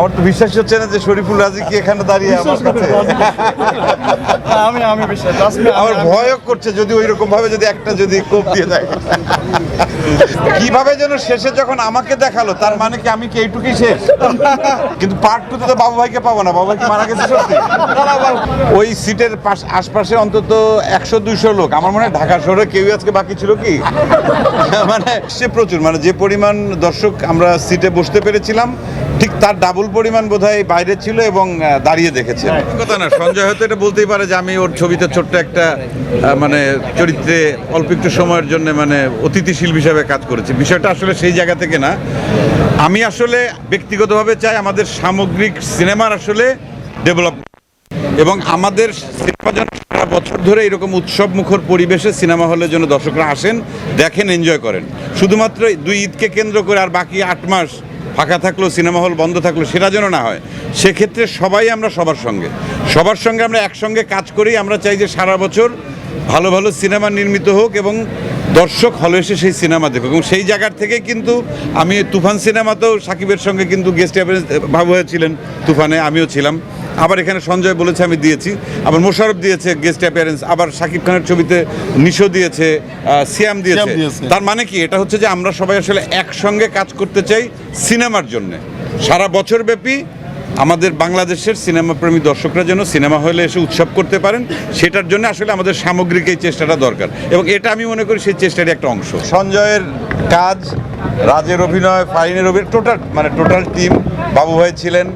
আমার তো বিশ্বাস হচ্ছে না যে শরীফুল রাজি কি এখানে দাঁড়িয়ে আমার কাছে আমি আমি বিশ্বাস আমার আমি- ভয়ও করছে যদি ওই রকম ভাবে যদি একটা যদি কোপ দিয়ে দেয়। কীভাবে যেন শেষে যখন আমাকে দেখাল তার মানে কি আমি কি এইটুকুই শেষ? কিন্তু পার্ট টুতে তো বাবু ভাইকে পাবো না বাবু ভাই কি মারা গেছে সত্যি? ওই সিটের পাশ আশপাশে অন্তত একশো দুইশো লোক। আমার মনে হয় ঢাকা শহরে কেউ আজকে বাকি ছিল কি? মানে সে প্রচুর। মানে যে পরিমাণ দর্শক আমরা সিটে বসতে পেরেছিলাম ঠিক তার ডাবল পরিমাণ বোধহয় বাইরে ছিল এবং দাঁড়িয়ে দেখেছে। কথা না সঞ্জয় হয়তো এটা বলতেই পারে যে আমি ওর ছবিতে ছোট্ট একটা মানে চরিত্রে অল্প একটু সময়ের জন্য মানে অতিথিশীল হিসাবে কাজ করেছি। বিষয়টা আসলে সেই জায়গা থেকে না। আমি আসলে ব্যক্তিগতভাবে চাই আমাদের সামগ্রিক সিনেমার আসলে ডেভেলপ এবং আমাদের সিনেমা যেন সারা বছর ধরে এরকম উৎসব মুখর পরিবেশে সিনেমা হলের জন্য দর্শকরা আসেন দেখেন এনজয় করেন। শুধুমাত্র দুই ঈদকে কেন্দ্র করে আর বাকি আট মাস ফাঁকা থাকল, সিনেমা হল বন্ধ থাকল, সেটা যেন না হয়। সেক্ষেত্রে সবাই আমরা সবার সঙ্গে। সবার সঙ্গে আমরা একসঙ্গে কাজ করি আমরা চাই যে সারা বছর ভালো ভালো সিনেমা নির্মিত হোক এবং দর্শক হলে এসে সেই সিনেমা দেখুক। এবং সেই জায়গার থেকে কিন্তু আমি তুফান সিনেমাতেও সাকিবের সঙ্গে কিন্তু গেস্ট অ্যাপিয়ারেন্স বাবু হয়েছিলেন তুফানে আমিও ছিলাম। আবার এখানে সঞ্জয় বলেছে আমি দিয়েছি। আবার মোশারফ দিয়েছে গেস্ট অ্যাপিয়ারেন্স আবার সাকিব খানের ছবিতে নিশো দিয়েছে সিয়াম দিয়েছে সিয়াম দিয়েছে। তার মানে কি? এটা হচ্ছে যে আমরা সবাই আসলে একসঙ্গে কাজ করতে চাই সিনেমার জন্য। সারা বছর ব্যাপী আমাদের বাংলাদেশের সিনেমা প্রেমী দর্শকরা যেন সিনেমা হলে এসে উৎসব করতে পারেন, সেটার জন্য আসলে আমাদের সামগ্রিক এই চেষ্টাটা দরকার। এবং এটা আমি মনে করি সেই চেষ্টারই একটা অংশ। সঞ্জয়ের কাজ, রাজের অভিনয় ফাইনের অভিনয়, টোটাল মানে টোটাল টিম, বাবু ভাই ছিলেন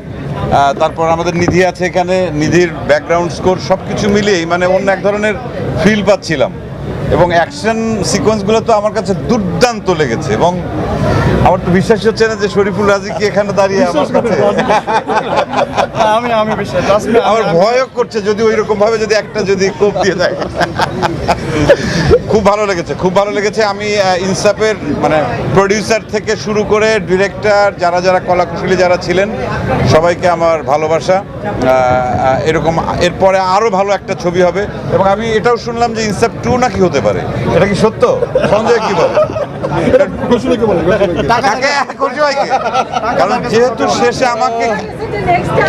তারপর আমাদের নিধি আছে এখানে, নিধির ব্যাকগ্রাউন্ড স্কোর সব কিছু মিলিয়েই মানে অন্য এক ধরনের ফিল পাচ্ছিলাম। এবং অ্যাকশন সিকোয়েন্সগুলো তো আমার কাছে দুর্দান্ত লেগেছে এবং আমার তো বিশ্বাস হচ্ছে না যে শরীফুল রাজি কি এখানে দাঁড়িয়ে আমার কাছে আমি আমি বিশ্বাস আমার ভয়ও করছে যদি ওই রকম ভাবে যদি একটা যদি কোপ দিয়ে দেয়। খুব ভালো লেগেছে, খুব ভালো লেগেছে। আমি ইনসাফের মানে প্রডিউসার থেকে শুরু করে ডিরেক্টর যারা যারা কলাকুশলী যারা ছিলেন, সবাইকে আমার ভালোবাসা। এরকম, এরপরে আরও ভালো একটা ছবি হবে। এবং আমি এটাও শুনলাম যে ইনসাফ টু নাকি হতে পারে। এটা কি সত্য? সঞ্জয় কি বলে? কারণ যেহেতু শেষে আমাকে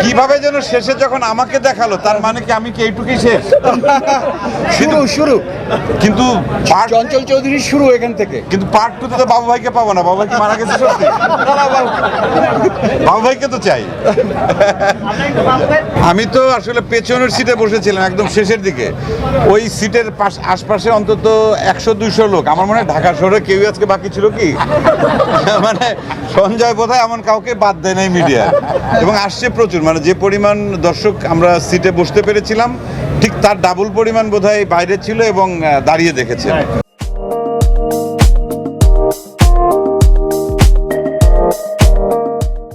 কীভাবে যেন শেষে যখন আমাকে দেখাল তার মানে কি আমি কি এইটুকুই শেষ? শুরু শুরু। কিন্তু চঞ্চল চৌধুরীর শুরু এখান থেকে। কিন্তু পার্ট টুতে তো বাবু ভাইকে পাবো না বাবু ভাই মারা গেছে সত্যি? বাবু ভাইকে তো চাই। আমি তো আসলে পেছনের সিটে বসেছিলাম একদম শেষের দিকে। ওই সিটের পাশ আশপাশে অন্তত একশো দুইশো লোক। আমার মনে হয় ঢাকা শহরে কেউ আজকে বাকি ছিল কি? মানে সঞ্জয় বোধহয় এমন কাউকে বাদ দেয় নাই মিডিয়া এবং আসছে প্রচুর। মানে যে পরিমাণ দর্শক আমরা সিটে বসতে পেরেছিলাম, ঠিক তার ডাবল পরিমাণ বোধহয় বাইরে ছিল এবং দাঁড়িয়ে দেখেছে।